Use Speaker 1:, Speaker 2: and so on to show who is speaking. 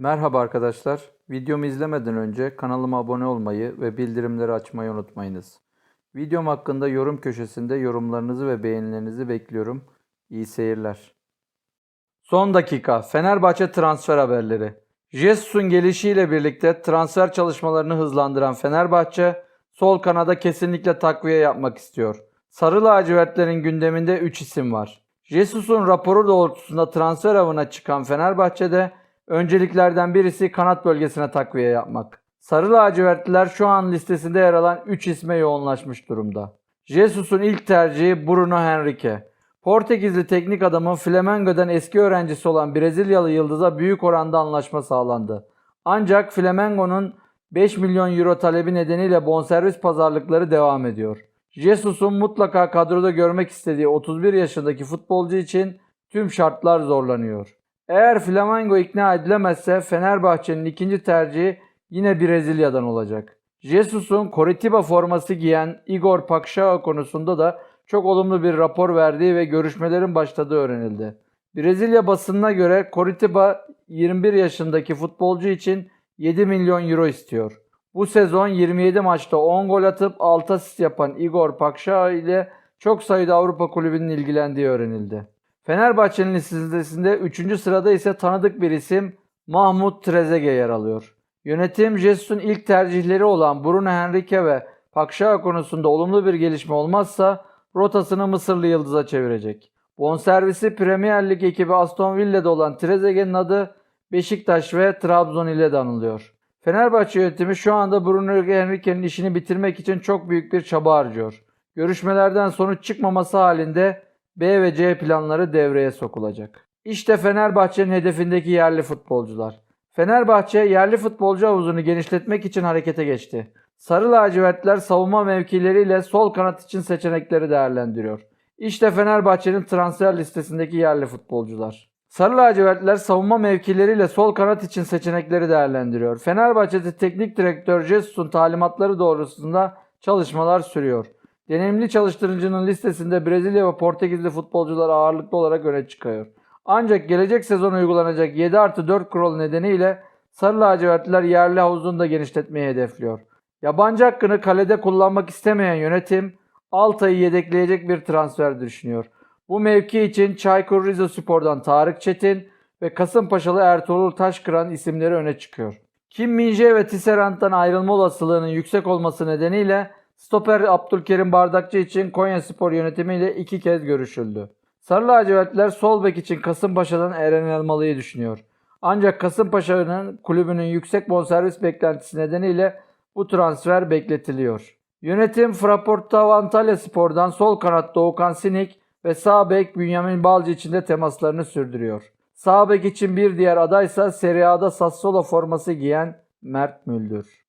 Speaker 1: Merhaba arkadaşlar. Videomu izlemeden önce kanalıma abone olmayı ve bildirimleri açmayı unutmayınız. Videom hakkında yorum köşesinde yorumlarınızı ve beğenilerinizi bekliyorum. İyi seyirler. Son dakika Fenerbahçe transfer haberleri. Jesus'un gelişiyle birlikte transfer çalışmalarını hızlandıran Fenerbahçe sol kanada kesinlikle takviye yapmak istiyor. Sarı lacivertlerin gündeminde 3 isim var. Jesus'un raporu doğrultusunda transfer avına çıkan Fenerbahçe'de önceliklerden birisi kanat bölgesine takviye yapmak. Sarı lacivertliler şu an listesinde yer alan 3 isme yoğunlaşmış durumda. Jesus'un ilk tercihi Bruno Henrique. Portekizli teknik adamın Flamengo'dan eski öğrencisi olan Brezilyalı yıldıza büyük oranda anlaşma sağlandı. Ancak Flamengo'nun 5 milyon euro talebi nedeniyle bonservis pazarlıkları devam ediyor. Jesus'un mutlaka kadroda görmek istediği 31 yaşındaki futbolcu için tüm şartlar zorlanıyor. Eğer Flamengo ikna edilemezse Fenerbahçe'nin ikinci tercihi yine Brezilya'dan olacak. Jesus'un Coritiba forması giyen Igor Pakşao konusunda da çok olumlu bir rapor verdiği ve görüşmelerin başladığı öğrenildi. Brezilya basınına göre Coritiba 21 yaşındaki futbolcu için 7 milyon euro istiyor. Bu sezon 27 maçta 10 gol atıp 6 asist yapan Igor Pakşao ile çok sayıda Avrupa kulübünün ilgilendiği öğrenildi. Fenerbahçe'nin listesinde 3. sırada ise tanıdık bir isim Mahmut Trezeguet yer alıyor. Yönetim Jesus'un ilk tercihleri olan Bruno Henrique ve Pakşao konusunda olumlu bir gelişme olmazsa rotasını Mısırlı Yıldız'a çevirecek. Bonservisi Premier Lig ekibi Aston Villa'da olan Trezeguet'in adı Beşiktaş ve Trabzon ile de anılıyor. Fenerbahçe yönetimi şu anda Bruno Henrique'nin işini bitirmek için çok büyük bir çaba harcıyor. Görüşmelerden sonuç çıkmaması halinde B ve C planları devreye sokulacak. İşte Fenerbahçe'nin hedefindeki yerli futbolcular. Fenerbahçe yerli futbolcu havuzunu genişletmek için harekete geçti. Sarı lacivertler savunma mevkileriyle sol kanat için seçenekleri değerlendiriyor. İşte Fenerbahçe'nin transfer listesindeki yerli futbolcular. Sarı lacivertler savunma mevkileriyle sol kanat için seçenekleri değerlendiriyor. Fenerbahçe'de teknik direktör Jesus'un talimatları doğrultusunda çalışmalar sürüyor. Deneyimli çalıştırıcının listesinde Brezilya ve Portekizli futbolcular ağırlıklı olarak öne çıkıyor. Ancak gelecek sezon uygulanacak 7 artı 4 kuralı nedeniyle Sarı lacivertliler yerli havuzunu da genişletmeyi hedefliyor. Yabancı hakkını kalede kullanmak istemeyen yönetim Altay'ı yedekleyecek bir transfer düşünüyor. Bu mevki için Çaykur Rizespor'dan Tarık Çetin ve Kasımpaşalı Ertuğrul Taşkıran isimleri öne çıkıyor. Kim Minje ve Tisserant'tan ayrılma olasılığının yüksek olması nedeniyle stoper Abdülkerim Bardakçı için Konyaspor yönetimiyle iki kez görüşüldü. Sarı lacivertliler sol bek için Kasımpaşa'dan Eren Elmalı'yı düşünüyor. Ancak Kasımpaşa'nın kulübünün yüksek bonservis beklentisi nedeniyle bu transfer bekletiliyor. Yönetim Fraporta Antalya Spor'dan sol kanat Doğukan Sinik ve sağ bek Bünyamin Balcı için de temaslarını sürdürüyor. Sağ bek için bir diğer adaysa Serie A'da Sassuolo forması giyen Mert Müldür.